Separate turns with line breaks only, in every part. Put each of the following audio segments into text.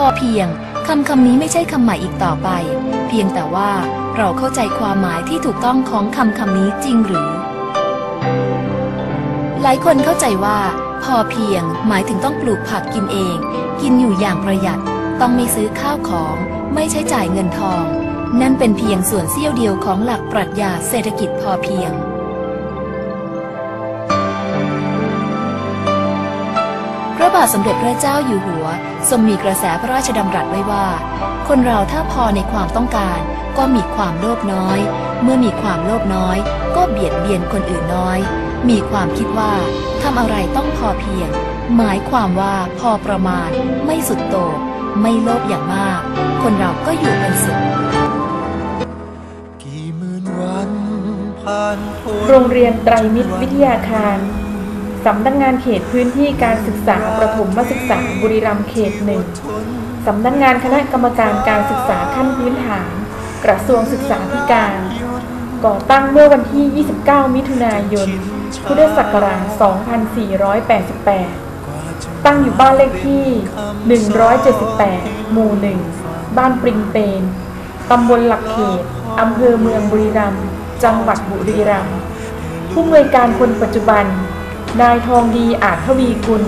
พอเพียงคำคำนี้ไม่ใช่คำใหม่อีกต่อไป เพียงแต่ว่าเราเข้าใจความหมายที่ถูกต้องของคำคำนี้จริงหรือ หลายคนเข้าใจว่า พอเพียง หมายถึงต้องปลูกผักกินเอง กินอยู่อย่างประหยัด ต้องไม่ซื้อข้าวของ ไม่ใช้จ่ายเงินทอง นั่นเป็นเพียงส่วนเสี้ยวเดียวของหลักปรัชญาเศรษฐกิจพอเพียง บาทสมเด็จพระเจ้าอยู่หัว ทรงมีกระแสพระราชดำรัสไว้ว่า คนเราถ้าพอในความต้องการก็มีความโลภน้อย เมื่อมีความโลภน้อย ก็เบียดเบียนคนอื่นน้อย มีความคิดว่าทำอะไรต้องพอเพียง หมายความว่าพอประมาณ ไม่สุดโต่งไม่โลภอย่างมาก คนเราก็อยู่เป็นสุข
กี่หมื่นวันผ่านพ้น
โรงเรียนไตรมิตรวิทยาคาร สำนักงานเขตพื้นที่การศึกษาประถมศึกษาบุรีรัมย์เขตหนึ่งสำนักงานคณะกรรมการการศึกษาขั้นพื้นฐาน กระทรวงศึกษาธิการ ก่อตั้งเมื่อวันที่ 29 มิถุนายน พุทธศักราช 2488 ตั้งอยู่บ้านเลขที่ 178 หมู่ 1 บ้านปริงเปนตำบลหลักเขตอำเภอเมืองบุรีรัมย์ จังหวัดบุรีรัมย์ ผู้อำนวยการคนปัจจุบัน นายทองดีอาจทวีกุล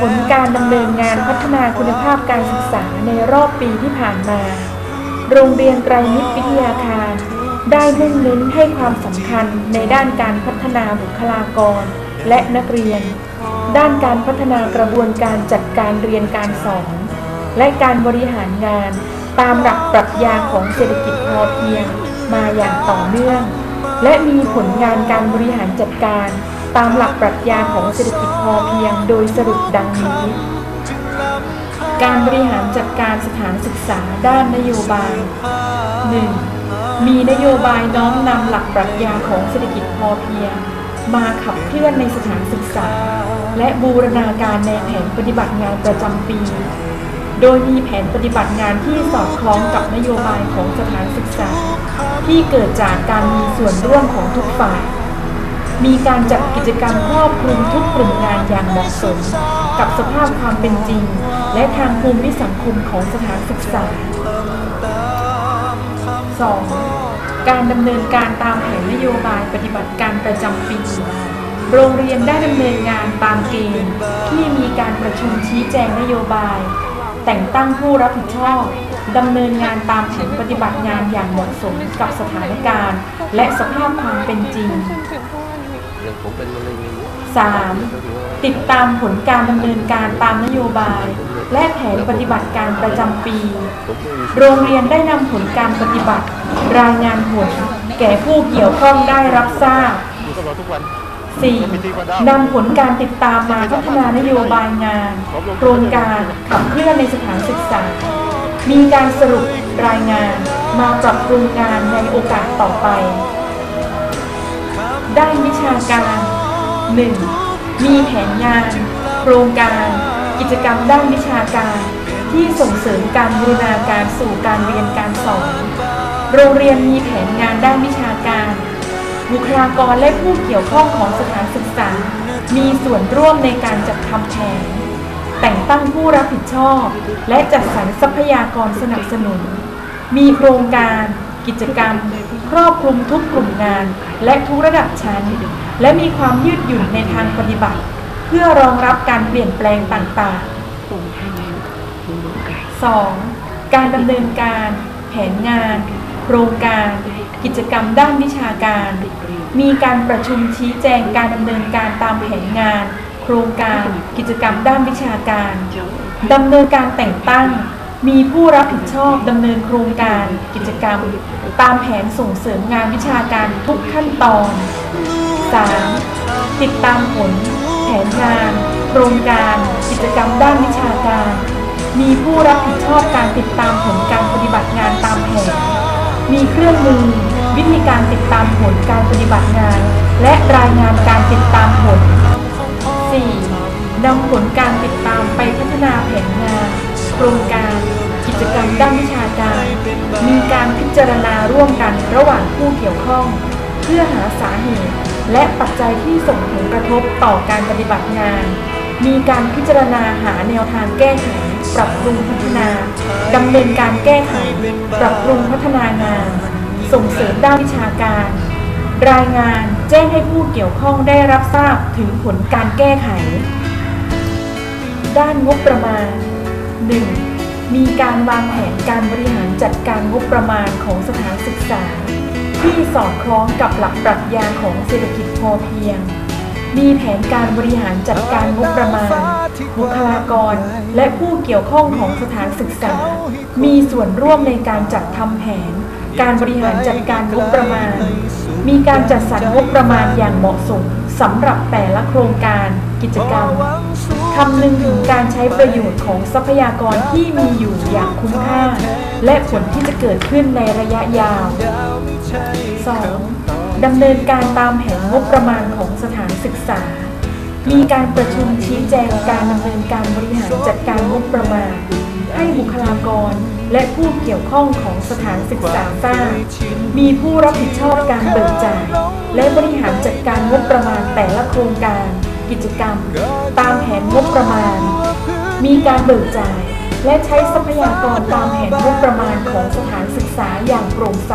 ผลการดำเนินงานพัฒนาคุณภาพการศึกษาในรอบปีที่ผ่านมา โรงเรียนไตรมิตรวิทยาคาร ได้มุ่งเน้นให้ความสำคัญในด้านการพัฒนาบุคลากร และนักเรียน ด้านการพัฒนากระบวนการจัดการเรียนการสอน และการบริหารงานตามหลักปรัชญาของเศรษฐกิจพอเพียงมาอย่างต่อเนื่อง และมีผลงานการบริหารจัดการ ตามหลักปรัชญาของเศรษฐกิจพอเพียงโดยสรุปดังนี้ การบริหารจัดการสถานศึกษาด้านนโยบาย 1. มีนโยบายน้อมนำหลักปรัชญาของเศรษฐกิจพอเพียง มาขับเคลื่อนในสถานศึกษา และบูรณาการในแผนปฏิบัติงานประจำปี โดยมีแผนปฏิบัติงานที่สอดคล้องกับนโยบายของสถานศึกษา ที่เกิดจากการมีส่วนร่วมของทุกฝ่าย มีการจัดกิจกรรมครอบคลุมทุกกลุ่มงานอย่างเหมาะสม กับสภาพความเป็นจริง และทางภูมิสังคมของสถานศึกษา 2. การดำเนินการตามแผนนโยบายปฏิบัติการประจำปีโรงเรียนได้ดำเนินงานตามเกณฑ์ที่มีการประชุมชี้แจงนโยบาย แต่งตั้งผู้รับผิดชอบดำเนินงานตามแผนปฏิบัติงานอย่างเหมาะสมกับสถานการณ์ และสภาพความเป็นจริง
อย่ามเป็นมะเร็งอย่างนี้
3. ติดตามผลการดำเนินการตามนโยบาย และแผนปฏิบัติการประจำปี โรงเรียนได้นำผลการปฏิบัติ รายงานผล แก่ผู้เกี่ยวข้องได้รับทราบ
อยู่กับเราทุกวัน
4. นำผลการติดตามมาพัฒนานโยบายงาน โครงการขับเคลื่อนในสถานศึกษา มีการสรุปรายงานมาปรับปรุงงานในโอกาสต่อไปด้านวิชาการ 1. มีแผนงาน โครงการ กิจกรรมด้านวิชาการ ที่ส่งเสริมการบูรณาการสู่การเรียนการสอน โรงเรียนมีแผนงานด้านวิชา บุคลากรและผู้เกี่ยวข้องของสถานศึกษา มีส่วนร่วมในการจัดทำแผน แต่งตั้งผู้รับผิดชอบ และจัดสรรทรัพยากรสนับสนุน มีโครงการ กิจกรรม ครอบคลุมทุกกลุ่มงาน และทุกระดับชั้น และมีความยืดหยุ่นในทางปฏิบัติ เพื่อรองรับการเปลี่ยนแปลงต่างๆ 2. การดำเนินการ แผนงานโครงการ กิจกรรมด้านวิชาการ มีการประชุมชี้แจงการดำเนินการตามแผนงาน โครงการกิจกรรมด้านวิชาการดำเนินการแต่งตั้ง มีผู้รับผิดชอบดำเนินโครงการกิจกรรม ตามแผนส่งเสริมงานวิชาการทุกขั้นตอน 3. ติดตามผล แผนงาน โครงการ กิจกรรมด้านวิชาการ มีผู้รับผิดชอบการติดตามผลการปฏิบัติงานตามแผน มีเครื่องมือ วิธีการติดตามผลการปฏิบัติงาน และรายงานการติดตามผล 4. นำผลการติดตามไปพัฒนาแผนงาน โครงการ กิจกรรมด้านวิชาการ มีการพิจารณาร่วมกันระหว่างผู้เกี่ยวข้อง เพื่อหาสาเหตุ และปัจจัยที่ส่งผลกระทบต่อการปฏิบัติงาน มีการพิจารณาหาแนวทางแก้ไขปรับปรุงพัฒนาดำเนินการแก้ไข ปรับปรุงพัฒนางาน ส่งเสริมด้านวิชาการ รายงานแจ้งให้ผู้เกี่ยวข้องได้รับทราบถึงผลการแก้ไข ด้านงบประมาณ 1. มีการวางแผนการบริหารจัดการงบประมาณของสถานศึกษา ที่สอดคล้องกับหลักปรัชญาของเศรษฐกิจพอเพียง มีแผนการบริหารจัดการงบประมาณบุคลากรและผู้เกี่ยวข้องของสถานศึกษา มีส่วนร่วมในการจัดทำแผน การบริหารจัดการงบประมาณ มีการจัดสรรงบประมาณอย่างเหมาะสมสำหรับแต่ละโครงการกิจกรรมคำนึงถึงการใช้ประโยชน์ของทรัพยากรที่มีอยู่อย่างคุ้มค่า และผลที่จะเกิดขึ้นในระยะยาว 2. ดำเนินการตามแผนงบประมาณของสถานศึกษา มีการประชุมชี้แจงการดำเนินการบริหารจัดการงบประมาณ ให้บุคลากร และผู้เกี่ยวข้องของสถานศึกษาทราบมีผู้รับผิดชอบการเบิกจ่าย และบริหารจัดการงบประมาณแต่ละโครงการ กิจกรรม ตามแผนงบประมาณ มีการเบิกจ่าย และใช้ทรัพยากรตามแผนงบประมาณของสถานศึกษาอย่างโปร่งใส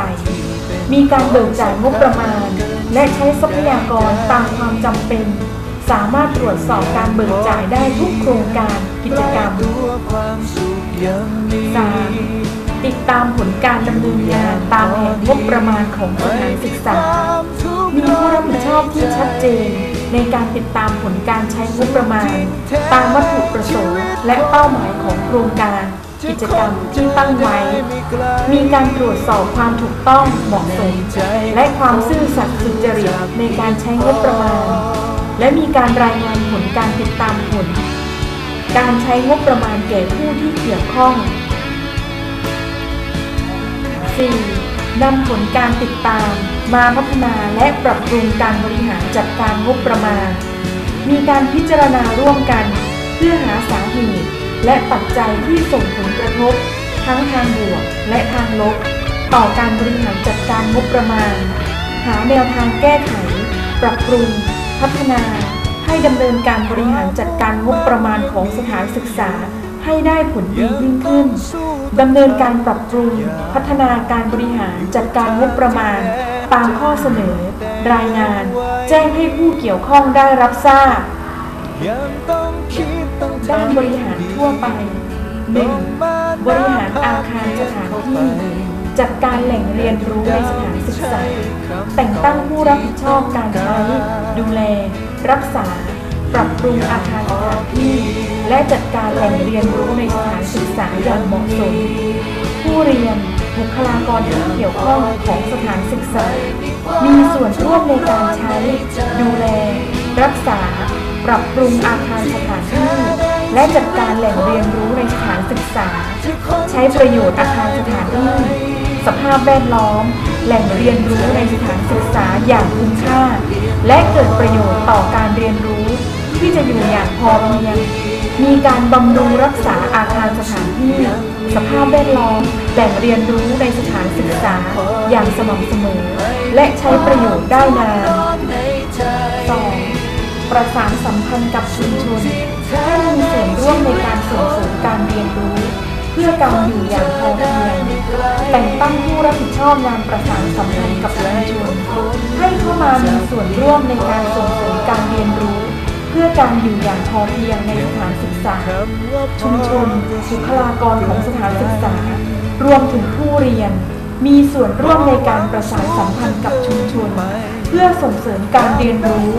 มีการเบิกจ่ายงบประมาณ และใช้ทรัพยากรตามความจำเป็น สามารถตรวจสอบการเบิกจ่ายได้ทุกโครงการกิจกรรม 3. ติดตามผลการดำเนินงานตามแผนงบประมาณของสถานศึกษา มีผู้รับผิดชอบที่ชัดเจน ในการติดตามผลการใช้งบประมาณ ตามวัตถุประสงค์และเป้าหมายของโครงการกิจกรรมที่ตั้งไว้ มีการตรวจสอบความถูกต้องเหมาะสม และความซื่อสัตย์สุจริตในการใช้งบประมาณ และมีการรายงานผลการติดตามผล การใช้งบประมาณแก่ผู้ที่เกี่ยวข้อง 4. นำผลการติดตาม มาพัฒนาและปรับปรุงการบริหารจัดการงบประมาณ มีการพิจารณาร่วมกัน เพื่อหาสาเหตุและปัจจัยที่ส่งผลกระทบ ทั้งทางบวกและทางลบ ต่อการบริหารจัดการงบประมาณ หาแนวทางแก้ไข ปรับปรุง พัฒนา ให้ดำเนินการบริหารจัดการงบประมาณของสถานศึกษาให้ได้ผลดียิ่งขึ้น ดำเนินการปรับปรุง พัฒนาการบริหารจัดการงบประมาณ ตามข้อเสนอ รายงาน แจ้งให้ผู้เกี่ยวข้องได้รับทราบ ด้านบริหารทั่วไป 1. บริหารอาคารสถานที่จัดการแหล่งเรียนรู้ในสถานศึกษา แต่งตั้งผู้รับผิดชอบการใช้ดูแล รักษา ปรับปรุงอาคารสถานที่ และจัดการแหล่งเรียนรู้ในสถานศึกษาอย่างเหมาะสม ผู้เรียนบุคลากรที่เกี่ยวข้องของสถานศึกษา มีส่วนร่วมในการใช้ ดูแล รักษา ปรับปรุงอาคารสถานที่ และจัดการแหล่งเรียนรู้ในสถานศึกษา ใช้ประโยชน์อาคารสถานที่ สภาพแวดล้อม แหล่งเรียนรู้ในสถานศึกษาอย่างคุ้มค่า และเกิดประโยชน์ต่อการเรียนรู้ ที่จะอยู่อย่างพอเพียง มีการบำรุงรักษาอาคารสถานที่ สภาพแวดล้อมแหล่งเรียนรู้ในสถานศึกษาอย่างสม่ำเสมอ และใช้ประโยชน์ได้นาน 2. ประสานสัมพันธ์กับชุมชนให้มีส่วนร่วมในการส่งเสริมการเรียนรู้ พื่อการอยู่อย่างพอเพียงแต่งตั้งผู้รับผิดชอบงานประสานสัมพันธ์กับชุมชนให้เข้ามามีส่วนร่วมในการส่งเสริมการเรียนรู้ เพื่อการอยู่อย่างพอเพียงในสถานศึกษา ชุมชนบุคลากรของสถานศึกษา รวมถึงผู้เรียน มีส่วนร่วมในการประสานสัมพันธ์กับชุมชน เพื่อส่งเสริมการเรียนรู้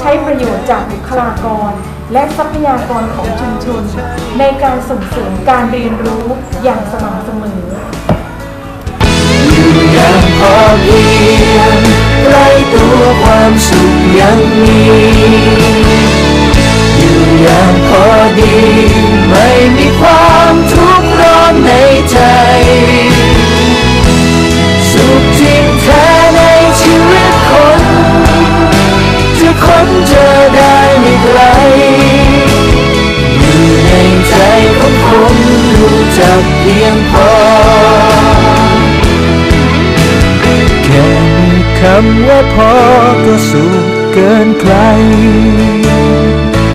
ใช้ประโยชน์จากบุคลากร และทรัพยากรของชุมชน ในการส่งเสริมการเรียนรู้อย่างสม่ำเสมอ
ย่างพอเพียงใกล้ตัวความสุขยังมีอยู่อย่างพอดี ไม่มีความทุกข์ร้อนในใจ พอก็สุขเกินใคร